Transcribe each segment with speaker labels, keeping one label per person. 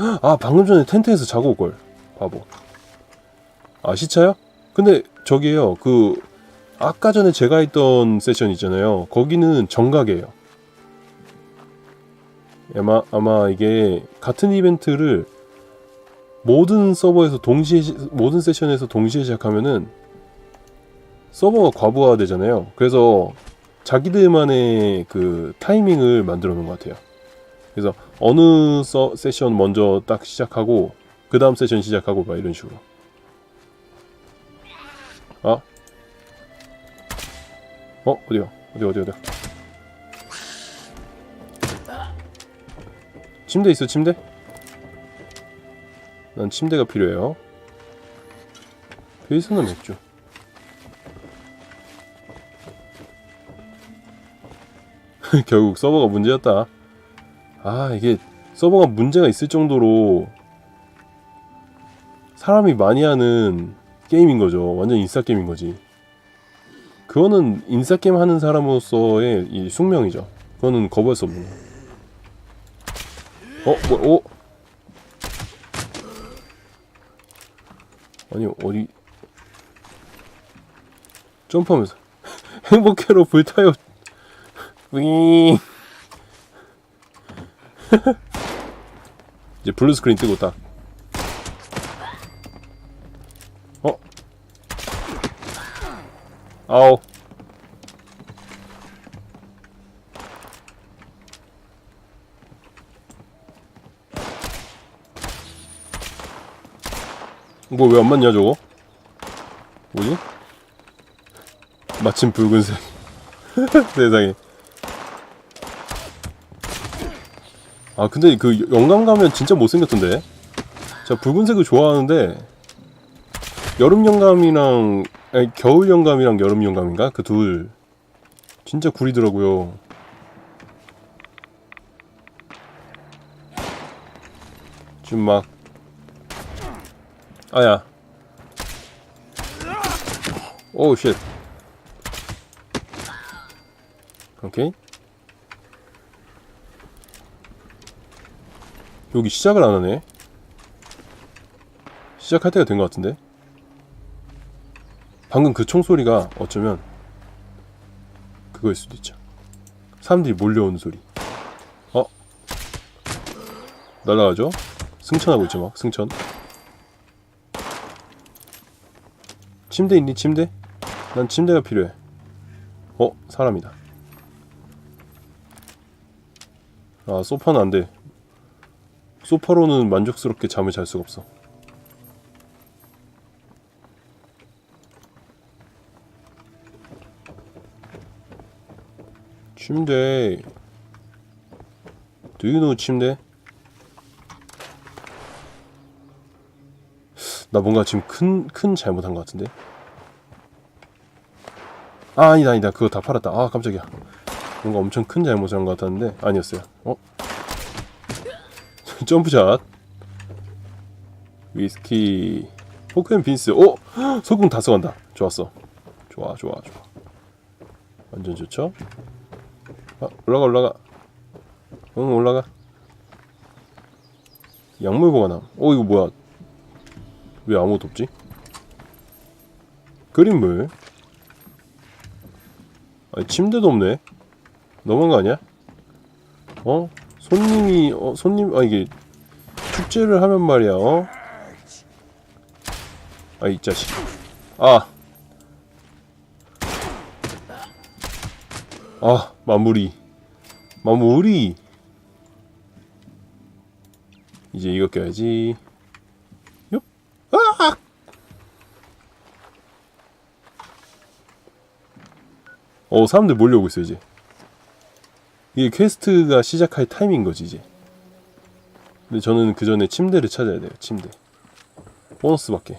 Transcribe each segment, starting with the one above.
Speaker 1: 아 방금 전에 텐트에서 자고 올걸. 바보. 아 시차요? 근데 저기에요 그 아까 전에 제가 했던 세션 있잖아요. 거기는 정각이에요. 아마, 아마 이게 같은 이벤트를 모든 서버에서 동시에 시- 모든 세션에서 동시에 시작하면은 서버가 과부하 되잖아요. 그래서 자기들만의 그 타이밍을 만들어 놓은 것 같아요 그래서 어느 서, 세션 먼저 딱 시작하고 그 다음 세션 시작하고 막 이런 식으로 아? 어? 어디야? 어디 어디 어디 침대 있어 침대? 난 침대가 필요해요 베이스는 맥주 결국 서버가 문제였다 아 이게 서버가 문제가 있을 정도로 사람이 많이 하는 게임인 거죠. 완전 인싸 게임인 거지. 그거는 인싸 게임 하는 사람으로서의 이 숙명이죠. 그거는 거부할 수 없는 거. 어, 뭐, 어? 아니 어디 점프하면서 행복해로 불타요. 윙. 이제 블루 스크린 뜨고 딱. 어? 아우. 이거 왜 안 맞냐 저거? 뭐지? 마침 붉은색. 세상에. 아 근데 그 영감 가면 진짜 못생겼던데? 제가 붉은색을 좋아하는데 여름 영감이랑 아니, 겨울 영감이랑 여름 영감인가? 그 둘. 진짜 구리더라고요. 지금 막. 아야. 오우 쉣. 오케이 여기 시작을 안 하네. 시작할 때가 된 것 같은데. 방금 그 총소리가 어쩌면 그거일 수도 있죠. 사람들이 몰려오는 소리. 어? 날라가죠? 승천하고 있죠, 막 승천. 침대 있니? 침대? 난 침대가 필요해. 어? 사람이다. 아, 소파는 안 돼. 소파로는 만족스럽게 잠을 잘 수가 없어. 침대. Do you 침대? 나 뭔가 지금 큰, 큰 잘못한 것 같은데? 아, 아니다, 아니다. 그거 다 팔았다. 아, 깜짝이야. 뭔가 엄청 큰 잘못을 한 것 같았는데, 아니었어요. 어? 점프샷. 위스키 포크앤 빈스. 오! 소금 다 써간다. 좋았어. 좋아 좋아 좋아. 완전 좋죠? 아 올라가 올라가. 응 올라가. 약물 보관함. 어 이거 뭐야? 왜 아무것도 없지? 그린물. 아니 침대도 없네. 너무한 거 아니야? 어? 손님이 어 손님 아 이게 축제를 하면 말이야 어? 아 이 자식 아 아, 마무리. 마무리. 이제 이거 껴야지. 요. 아! 어, 사람들 몰려오고 있어, 이제. 이게 퀘스트가 시작할 타임인 거지, 이제. 근데 저는 그 전에 침대를 찾아야 돼요, 침대. 보너스 밖에.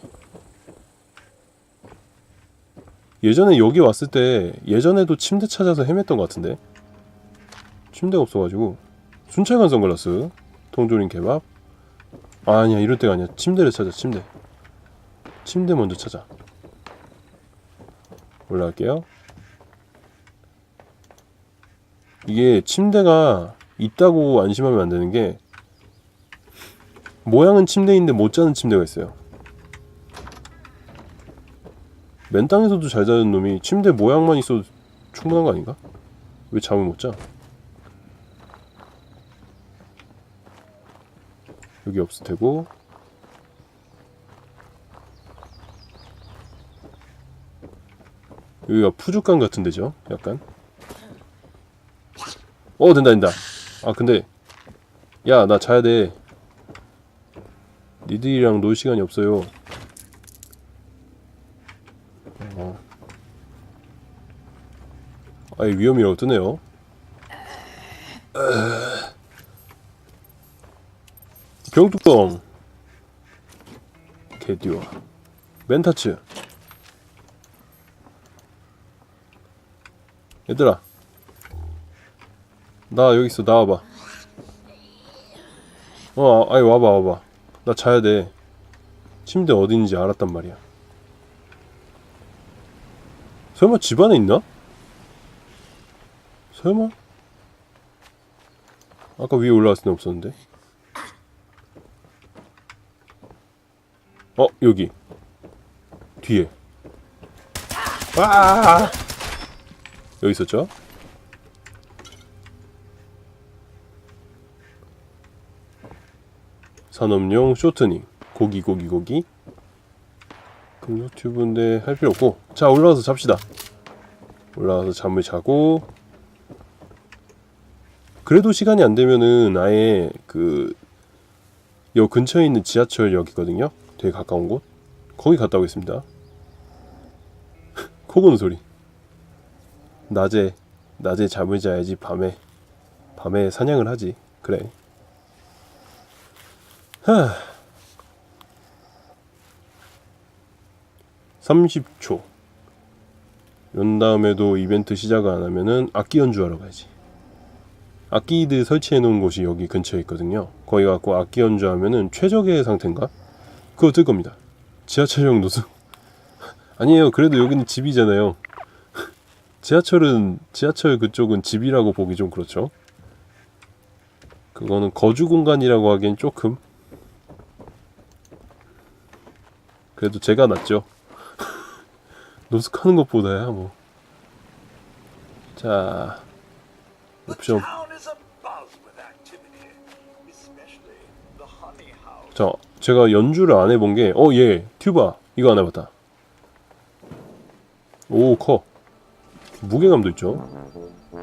Speaker 1: 예전에 여기 왔을 때 예전에도 침대 찾아서 헤맸던 것 같은데? 침대가 없어가지고. 순찰관 선글라스 통조림 케밥. 아, 아니야 이럴 때가 아니야. 침대를 찾아 침대. 침대 먼저 찾아. 올라갈게요. 이게 침대가 있다고 안심하면 안 되는 게 모양은 침대인데 못 자는 침대가 있어요. 맨 땅에서도 잘 자는 놈이 침대 모양만 있어도 충분한 거 아닌가? 왜 잠을 못 자? 여기 없을 테고 여기가 푸죽간 같은 데죠? 약간 어 된다 된다 아 근데 야 나 자야 돼 니들이랑 놀 시간이 없어요. 어. 아이 위험이라고 뜨네요. 병뚜껑. 개디와. 멘타츠. 얘들아. 나 여기 있어. 나와봐. 어 아이 와봐 와봐 나 자야 돼 침대 어딘지 알았단 말이야 설마 집 안에 있나? 설마? 아까 위에 올라갔을 때 없었는데 어 여기 뒤에 와 여기 있었죠? 산업용 쇼트닝. 고기 고기 고기. 그 유튜브인데 할 필요 없고. 자 올라가서 잡시다. 올라가서 잠을 자고. 그래도 시간이 안 되면은 아예 그 요 근처에 있는 지하철역이거든요. 되게 가까운 곳. 거기 갔다 오겠습니다. 코 고는 소리. 낮에 낮에 잠을 자야지 밤에 밤에 사냥을 하지. 그래. 하 30초. 연 다음에도 이벤트 시작을 안 하면은 악기 연주하러 가야지. 악기들 설치해 놓은 곳이 여기 근처에 있거든요. 거기 갖고 악기 연주하면은 최적의 상태인가? 그거 뜰 겁니다. 지하철역 노숙 아니에요. 그래도 여기는 집이잖아요. 지하철은 지하철 그쪽은 집이라고 보기 좀 그렇죠. 그거는 거주 공간이라고 하기엔 조금 그래도 제가 낫죠. 노숙하는 것보다야 뭐. 자, 옵션. 자, 제가 연주를 안 해본 게, 어, 얘, 튜바. 이거 안 해봤다. 오, 커. 무게감도 있죠.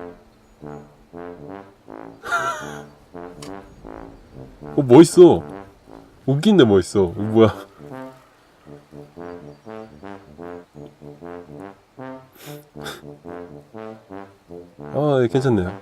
Speaker 1: 어, 멋있어. 웃긴데 멋있어. 뭐야. 아, 예, 괜찮네요.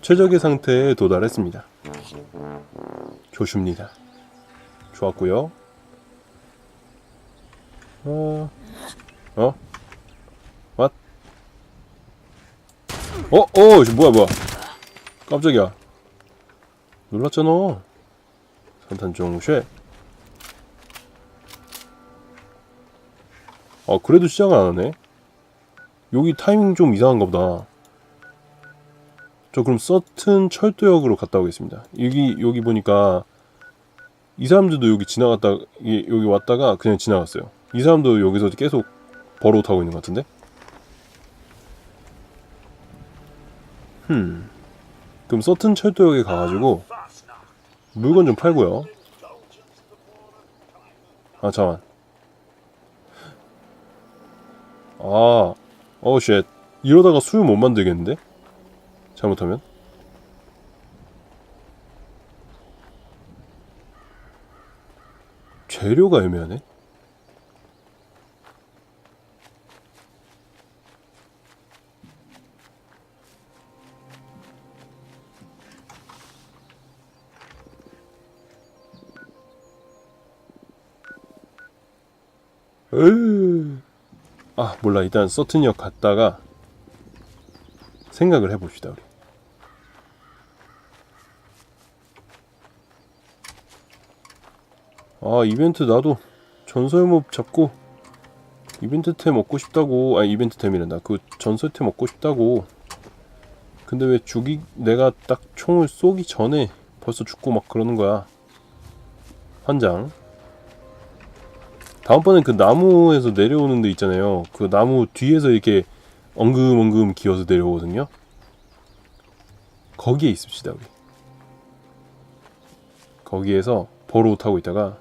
Speaker 1: 최적의 상태에 도달했습니다. 좋습니다. 좋았고요. 어, 어, what? 어, 어, 이거 뭐야, 뭐야? 깜짝이야. 놀랐잖아. 산탄 종 쉐. 아 그래도 시작을 안 하네. 여기 타이밍 좀 이상한가 보다. 저 그럼 서튼 철도역으로 갔다 오겠습니다. 여기 여기 보니까 이 사람들도 여기 지나갔다 이- 여기 왔다가 그냥 지나갔어요. 이 사람도 여기서 계속 버로 타고 있는 것 같은데. 흠. 그럼 서튼 철도역에 가가지고. 물건 좀 팔고요. 아 잠깐. 아, 어 쉣. 이러다가 술못 만들겠는데? 잘못하면? 재료가 애매하네. 으. 아 몰라. 일단 서튼역 갔다가 생각을 해봅시다 우리. 아 이벤트 나도 전설몹 잡고 이벤트템 먹고 싶다고. 아 이벤트 템이란다. 그 전설템 먹고 싶다고. 근데 왜 죽이 내가 딱 총을 쏘기 전에 벌써 죽고 막 그러는 거야? 환장 다음번엔 그 나무에서 내려오는 데 있잖아요. 그 나무 뒤에서 이렇게 엉금엉금 기어서 내려오거든요. 거기에 있읍시다 우리. 거기에서 보로 타고 있다가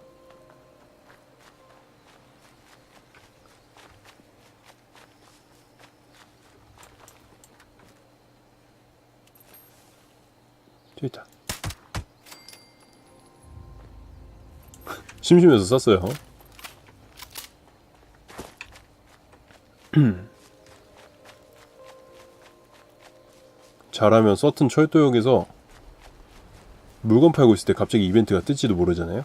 Speaker 1: 있다. 심심해서 쐈어요 잘하면 서튼 철도역에서 물건 팔고 있을 때 갑자기 이벤트가 뜰지도 모르잖아요.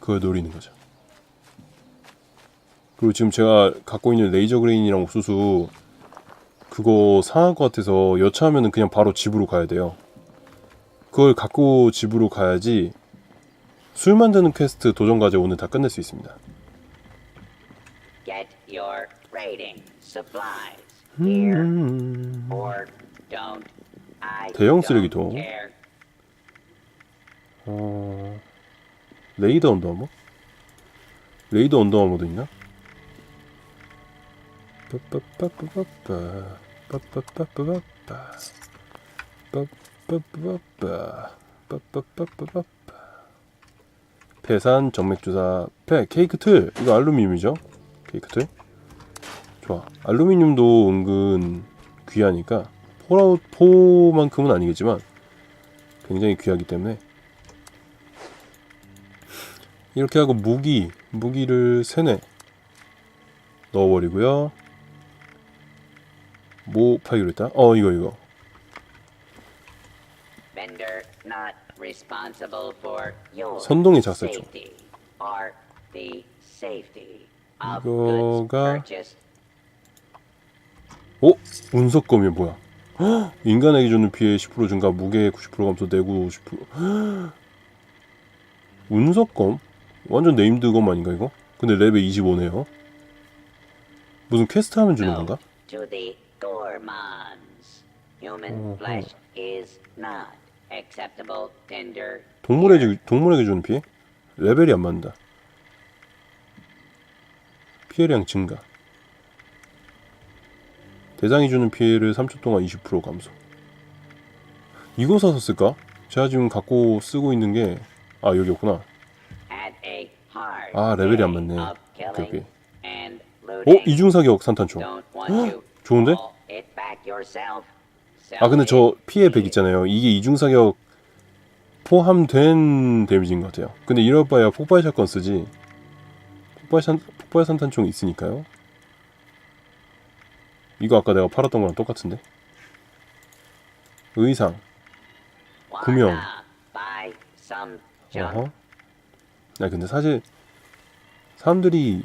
Speaker 1: 그걸 노리는 거죠. 그리고 지금 제가 갖고 있는 레이저 그레인이랑 옥수수 그거 상할 것 같아서 여차하면은 그냥 바로 집으로 가야 돼요. 그걸 갖고 집으로 가야지 술 만드는 퀘스트 도전 과제 오늘 다 끝낼 수 있습니다.
Speaker 2: Get your raiding supplies here or don't. I
Speaker 1: 대형 쓰레기통.
Speaker 2: care.
Speaker 1: 어... 레이더 언더아머? 레이더 언더아머도 있나? 빠빠빠빠빠빠 빠빠빠빠빠 빠 빠빠빠빠 빠 빠빠빠빠빠 배산 정맥주사 폐 케이크 틀. 이거 알루미늄이죠? 케이크 틀? 좋아. 알루미늄도 은근 귀하니까 폴아웃 포만큼은 아니겠지만 굉장히 귀하기 때문에 이렇게 하고 무기 무기를 세네 넣어버리고요. 뭐 파기로 했다? 어 이거 이거
Speaker 2: Safety of
Speaker 1: 이거가-. 오! 운석검이 뭐야 헉! 인간에게 주는 피해 10% 증가 무게 90% 감소 내구 50% 헉! 운석검? 완전 네임드검 아닌가 이거? 근데 레벨 25네요 무슨 퀘스트 하면 주는 건가?
Speaker 2: to
Speaker 1: 동물에게, 동물에게 주는 피해? 레벨이 안 맞는다. 피해량 증가. 대상이 주는 피해를 3초 동안 20% 감소. 이거 사서 쓸까? 제가 지금 갖고 쓰고 있는 게, 아, 여기 없구나. 아, 레벨이 안 맞네. 오케이, 오케이. 어? 이중사격 산탄총. 좋은데? 아, 근데 저 피해 100
Speaker 2: here.
Speaker 1: 있잖아요. 이게 이중 사격 포함된 데미지인 것 같아요. 근데 이럴 바에야 폭발 샷건 쓰지. 폭발, 산, 폭발 산탄총 있으니까요. 이거 아까 내가 팔았던 거랑 똑같은데. 의상. 구명. 어허. 나 근데 사실 사람들이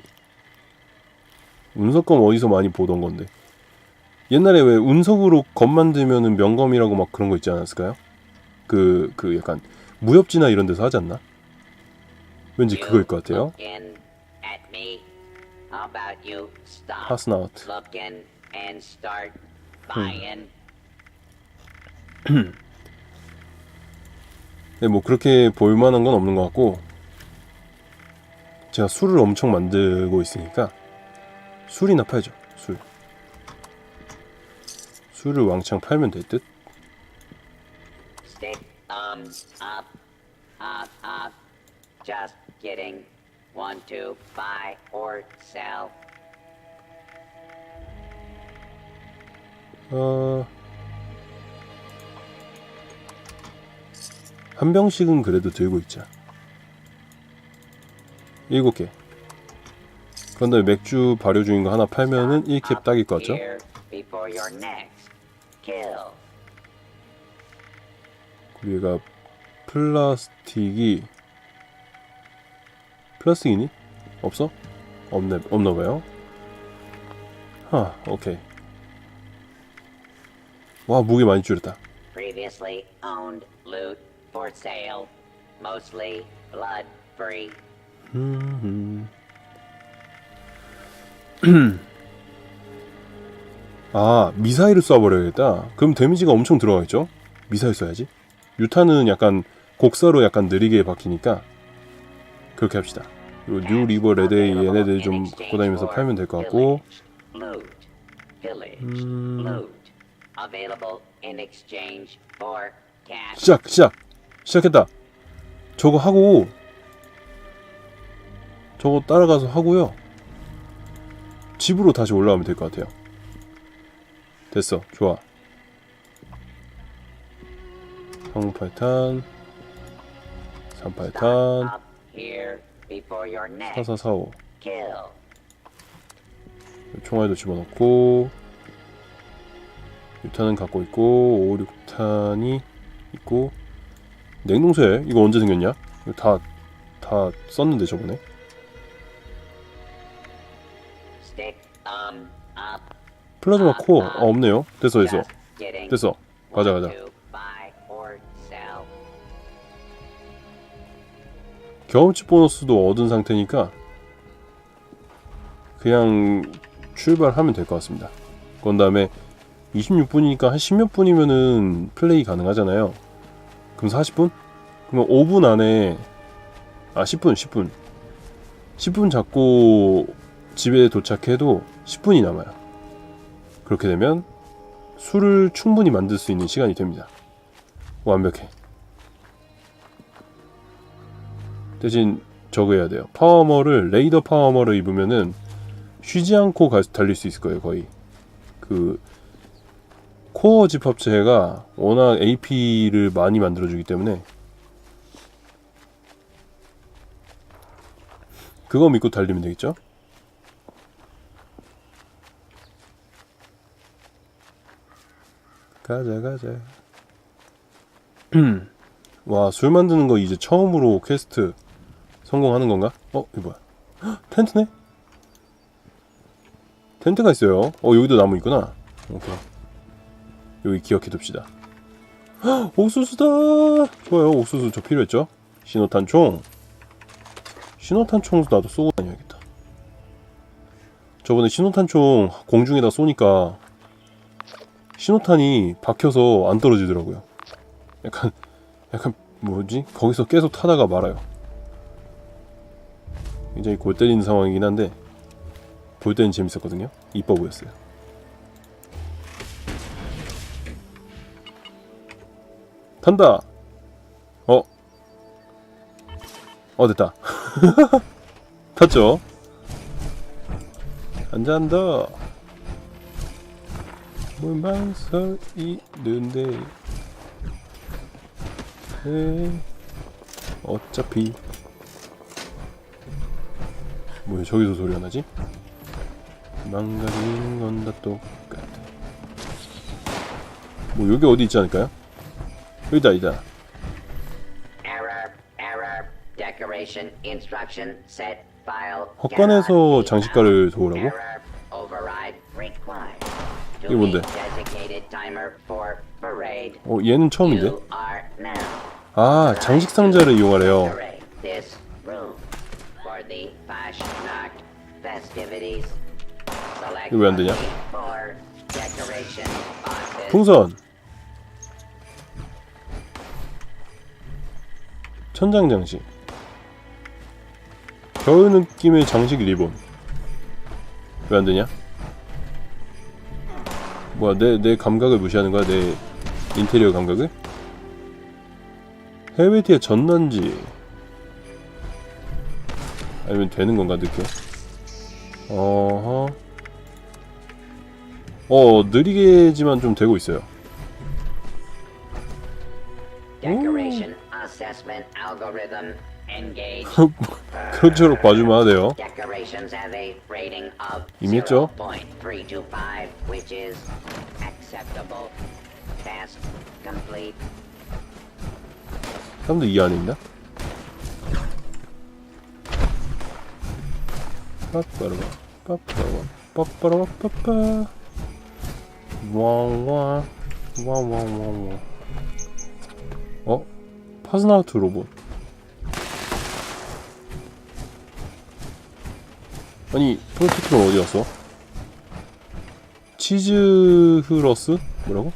Speaker 1: 운석검 어디서 많이 보던 건데 옛날에 왜 운석으로 검 만들면은 명검이라고 막 그런 거 있지 않았을까요? 그 그 약간 무협지나 이런 데서 하지 않나? 왠지 그거일 것 같아요.
Speaker 2: And start
Speaker 1: Hmm. 네, 뭐 그렇게 볼 만한 건 없는 것 같고 제가 술을 엄청 만들고 있으니까 술이나 팔죠. 술. 술을 왕창 팔면 될 듯.
Speaker 2: Stick thumbs up, up, up. Just kidding. Want to buy or sell?
Speaker 1: 어... 한 병씩은 그래도 들고 있자. 일곱 개. 그런 다음에 맥주 발효 중인 거 하나 팔면은 1캡
Speaker 2: Up
Speaker 1: 딱일 것 같죠? 얘가 플라스틱이 플라스틱이니? 없어? 없네 없나 봐요. 하 오케이. 와 무게 많이 줄였다.
Speaker 2: previously owned loot for sale. Mostly blood free.
Speaker 1: 아 미사일을 쏴버려야겠다. 그럼 데미지가 엄청 들어가겠죠? 미사일 쏴야지. 유탄은 약간 곡사로 약간 느리게 박히니까 그렇게 합시다. 그리고 뉴 리버 레데이 얘네들 좀 갖고 다니면서 팔면 될 것 같고. 음. 시작 시작. 시작했다. 저거 하고 저거 따라가서 하고요. 집으로 다시 올라가면 될 것 같아요 됐어. 좋아. 항팔탄. 3팔탄.
Speaker 2: Up here before your next
Speaker 1: 4445
Speaker 2: kill.
Speaker 1: 총알도 집어넣고. 유탄은 갖고 있고 5, 6탄이 있고. 냉동쇠 이거 언제 생겼냐? 이거 다, 다 썼는데 저번에. 플라즈마 코어. 아, 없네요. 됐어 됐어. 됐어. 가자 가자. 경험치 보너스도 얻은 상태니까 그냥 출발하면 될 것 같습니다. 그런 다음에 26분이니까 한 10몇 분이면은 플레이 가능하잖아요. 그럼 40분? 그러면 5분 안에 아 10분 10분. 10분 잡고 집에 도착해도 10분이 남아요 그렇게 되면 술을 충분히 만들 수 있는 시간이 됩니다. 완벽해. 대신 저거 해야 돼요. 파워머를 레이더 파워머를 입으면은 쉬지 않고 갈- 달릴 수 있을 거예요 거의. 그 코어 집합체가 워낙 AP를 많이 만들어주기 때문에. 그거 믿고 달리면 되겠죠? 가자 가자. 와 술 만드는 거 이제 처음으로 퀘스트 성공하는 건가? 어 이거 뭐야? 헉, 텐트네? 텐트가 있어요. 어 여기도 나무 있구나. 오케이. 여기 기억해 둡시다. 헉, 옥수수다! 좋아요. 옥수수 저 필요했죠? 신호탄총. 신호탄총 나도 쏘고 다녀야겠다. 저번에 신호탄총 공중에다 쏘니까 신호탄이 박혀서 안 떨어지더라고요. 약간 약간 뭐지? 거기서 계속 타다가 말아요. 굉장히 골 때리는 상황이긴 한데 볼 때는 재밌었거든요. 이뻐 보였어요. 탄다! 어? 어 됐다. 탔죠? 한잔 더 물만 서 있는데 에 어차피 뭐야 저기서 소리가 나지? 망가지는 건 다 똑같아 뭐 여기 어디 있지 않을까요? 여기다
Speaker 2: file.
Speaker 1: 헛간에서 장식가를. 도우라고? 이게 뭔데? 어 얘는 처음인데? 아 장식 상자를 이용하래요 이거 왜 안 되냐?
Speaker 2: for decoration boxes.
Speaker 1: 풍선 천장 장식 겨울 느낌의 장식 리본 왜 안 되냐? 뭐야 내 내 감각을 무시하는 거야 내 인테리어 감각을? 헬베티의 전난지 아니면 되는 건가 늦게? 어허 어 느리게지만 좀 되고 있어요.
Speaker 2: Engaged.
Speaker 1: 그럭저럭 봐주면 하네요.
Speaker 2: Decorations have a rating of
Speaker 1: 이미 했죠?
Speaker 2: 0.325, which is acceptable. Task complete.
Speaker 1: 사람들 이 안에 있나? 빠빠라바 빠빠라바 빠빠라바 빠빠 와와 와와와와 어? 파스나우트 로봇. 아니, 프로토티가 어디 갔어? 치즈 흐러스? 뭐라고?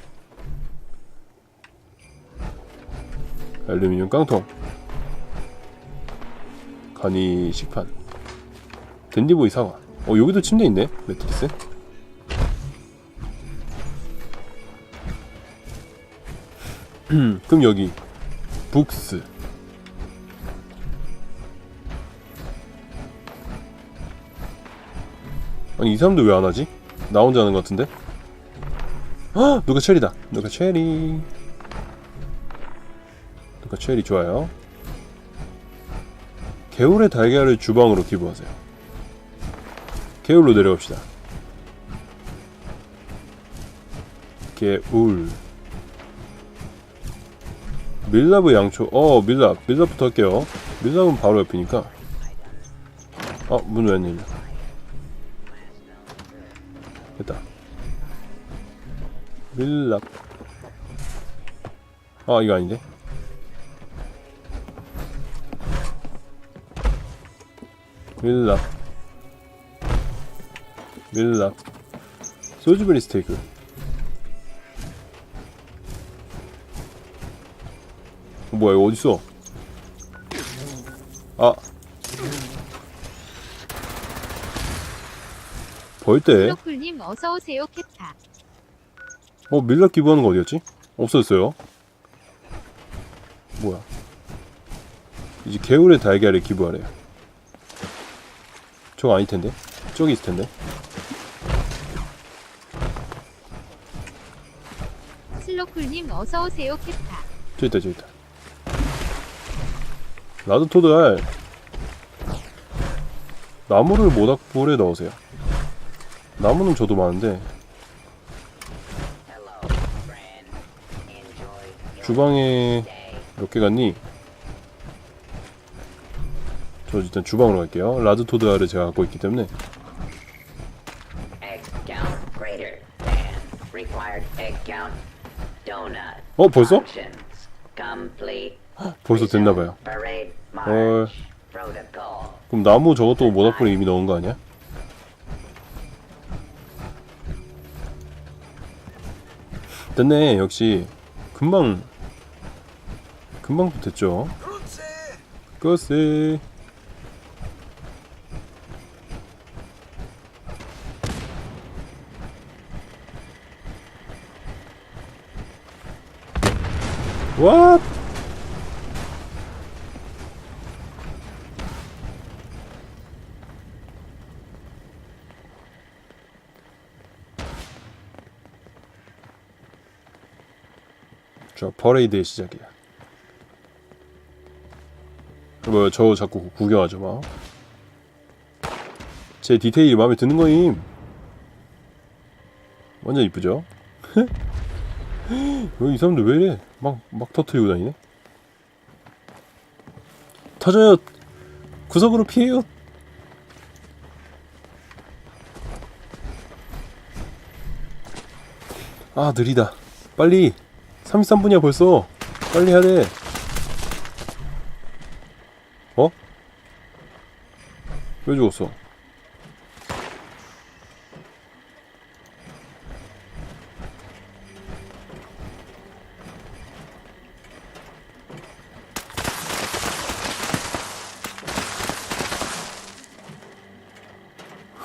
Speaker 1: 알루미늄 깡통. 간이 식판. 댄디보이 사과. 어, 여기도 침대 있네? 매트리스? 그럼 여기 북스 아니 이 사람들 왜안 하지? 나 혼자 하는 것 같은데? 아 누가 체리다 누가 체리 누가 체리 좋아요 개울의 달걀을 주방으로 기부하세요 개울로 내려갑시다 개울 밀랍의 양초. 어, 밀랍. 밀랍부터 할게요. 밀랍은 바로 옆이니까. 어, 문왜안 열려? 됐다. 밀랍. 아, 이거 아닌데? 밀랍. 밀랍. 소주베리 스테이크. 어, 뭐야 이거 어딨어 아 벌떼
Speaker 3: 크로쿨님 어서 오세요 캡타.
Speaker 1: 어 밀랍 기부하는 거 어디였지? 없어졌어요. 뭐야? 이제 개울의 달걀을 기부하래요. 저거 아닐 텐데? 저기 있을 텐데?
Speaker 3: 슬로쿨님 어서 오세요 캡타.
Speaker 1: 저기 있다 저기 있다. 라드토드알. 나무를 모닥불에 넣으세요 나무는 저도 많은데 주방에. 몇 개 갔니? 저 일단 주방으로 갈게요 라드토드알을 제가 갖고 있기 때문에. 어 벌써? 벌써 됐나봐요.
Speaker 2: Protocol.
Speaker 1: 그럼 나무 저것도 모닥불에 이미 넣은 거 아니야? 됐네 역시 금방 금방 됐죠
Speaker 4: 그렇지.
Speaker 1: 끝세 왓 저 퍼레이드의 시작이야 뭐야 저 자꾸 구경하죠 마. 제 디테일이 마음에 드는 거임. 완전 이쁘죠? 여기 이 사람들 왜 이래? 막, 막 터트리고 다니네? 터져요! 구석으로 피해요! 아, 느리다. 빨리! 33분이야 벌써! 빨리 해야 돼! 어? 왜 죽었어?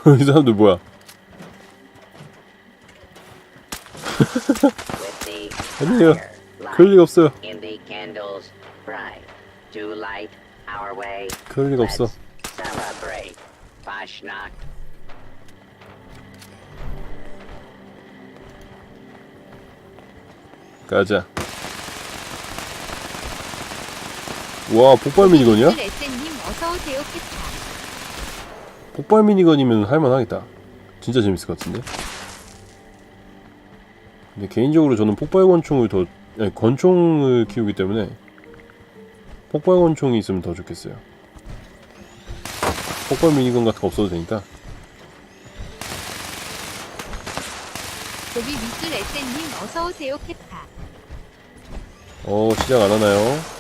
Speaker 1: 이 사람들 뭐야?
Speaker 2: Light
Speaker 1: 그럴 리가 없어요. 그럴 리가 없어. 가자. 와, 폭발 미니건이야? 폭발 미니건이면 할만하겠다. 진짜 재밌을 것 같은데. 근데 개인적으로 저는 폭발 권총을 더 아니, 권총을 키우기 때문에 폭발 권총이 있으면 더 좋겠어요. 폭발 미니건 같은 거 없어도 되니까.
Speaker 3: 고비 미술 SN님 어서 오세요 캡타.
Speaker 1: 어 시작 안 하나요?